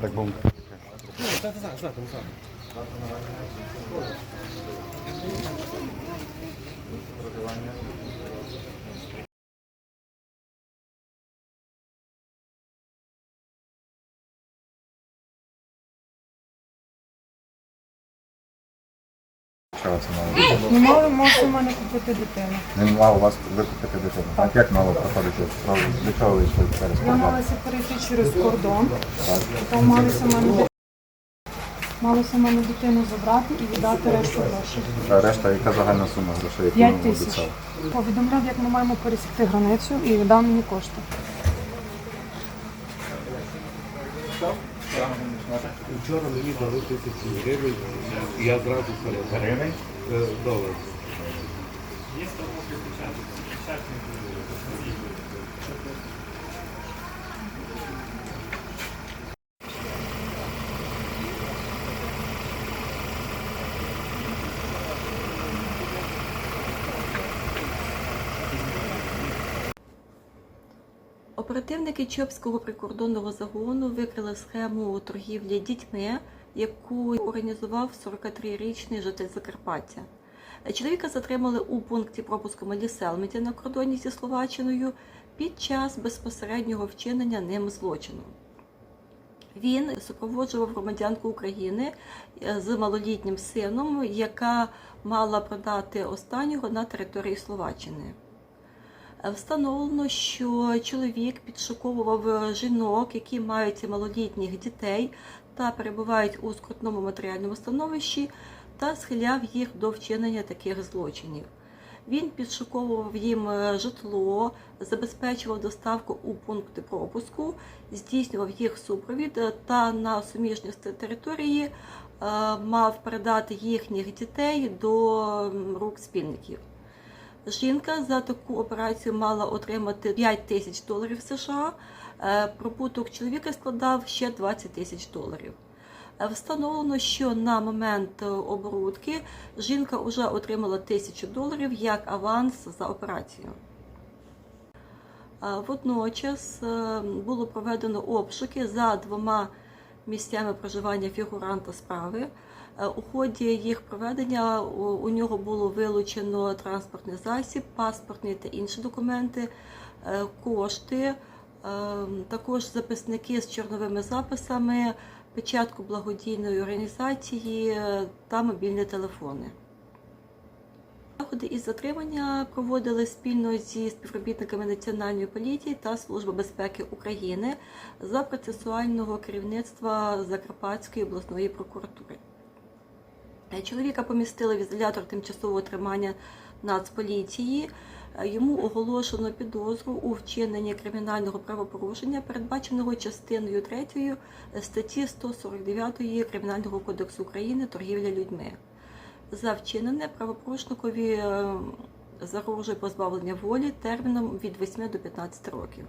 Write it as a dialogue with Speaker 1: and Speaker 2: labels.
Speaker 1: Так бом. Чого це мало?
Speaker 2: Не мали можете в мене купити дитину.
Speaker 1: Не мало вас викупити дитину. Так як мало проходити? Для чого ви йшли через
Speaker 2: Я
Speaker 1: кордон?
Speaker 2: малася перейти через кордон,
Speaker 1: Так.
Speaker 2: малися в мене малися в мене дитину забрати і віддати решту грошей.
Speaker 1: А решта, яка загальна сума грошей, яку
Speaker 2: П'ять
Speaker 1: вам
Speaker 2: тисяч.
Speaker 1: обіцяв?
Speaker 2: Повідомляв, як ми маємо пересікти границю і віддав мені кошти.
Speaker 3: Вчора мені дали тисячу гривень, і я зразу передав.
Speaker 1: Гривень?
Speaker 3: Долар. Є з того, Долар.
Speaker 4: Оперативники Чопського прикордонного загону викрили схему торгівлі дітьми, яку організував 43-річний житель Закарпаття. Чоловіка затримали у пункті пропуску Медіселметі на кордоні зі Словаччиною під час безпосереднього вчинення ним злочину. Він супроводжував громадянку України е, з малолітнім сином, яка мала продати останнього на території Словаччини. Е, Встановлено, що чоловік підшуковував жінок, які мають малолітніх дітей та перебувають у скрутному матеріальному становищі, та схиляв їх до вчинення таких злочинів. Він підшуковував їм е, житло, забезпечував доставку у пункти пропуску, здійснював їх супровід е, та на суміжній території е, мав передати їхніх дітей до рук спільників. Жінка за таку операцію мала отримати 5 тисяч доларів США. Е, Прибуток чоловіка складав ще 20 тисяч доларів. Е, Встановлено, що на момент е, оборудки жінка вже отримала тисячу доларів як аванс за операцію. Водночас було проведено обшуки за двома місцями проживання фігуранта справи. Е, У ході їх проведення у нього було вилучено транспортний засіб, паспортні та інші документи, е, кошти, е, також записники з чорновими записами, печатку благодійної організації та мобільні телефони. Заходи із затримання проводили спільно зі співробітниками Національної поліції та Служби безпеки України за процесуального керівництва Закарпатської обласної прокуратури. Е, Чоловіка помістили в ізолятор тимчасового тримання Нацполіції. Е, Йому оголошено підозру у вчиненні кримінального правопорушення, передбаченого частиною 3 статті 149 Кримінального кодексу України торгівля людьми. За вчинене правопорушникові е, загрожує позбавлення волі терміном від 8 до 15 років.